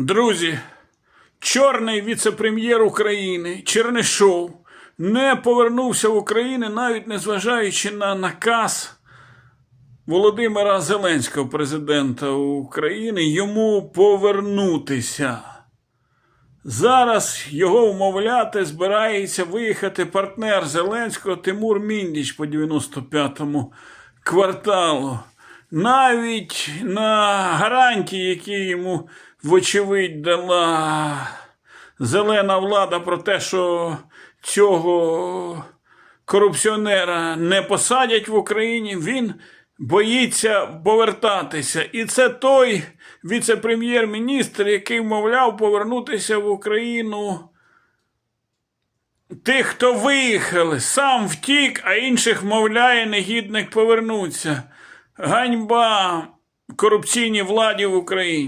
Друзі, чорний віце-прем'єр України Чернишов не повернувся в Україну, навіть незважаючи на наказ Володимира Зеленського, президента України, йому повернутися. Зараз його вмовляти збирається виїхати партнер Зеленського Тимур Міндіч по 95-му кварталу. Навіть на гарантії, які йому, вочевидь, дала зелена влада про те, що цього корупціонера не посадять в Україні, він боїться повертатися. І це той віце-прем'єр-міністр, який вмовляв повернутися в Україну тих, хто виїхали, сам втік, а інших вмовляє негідник повернуться. Ганьба корупційній владі в Україні.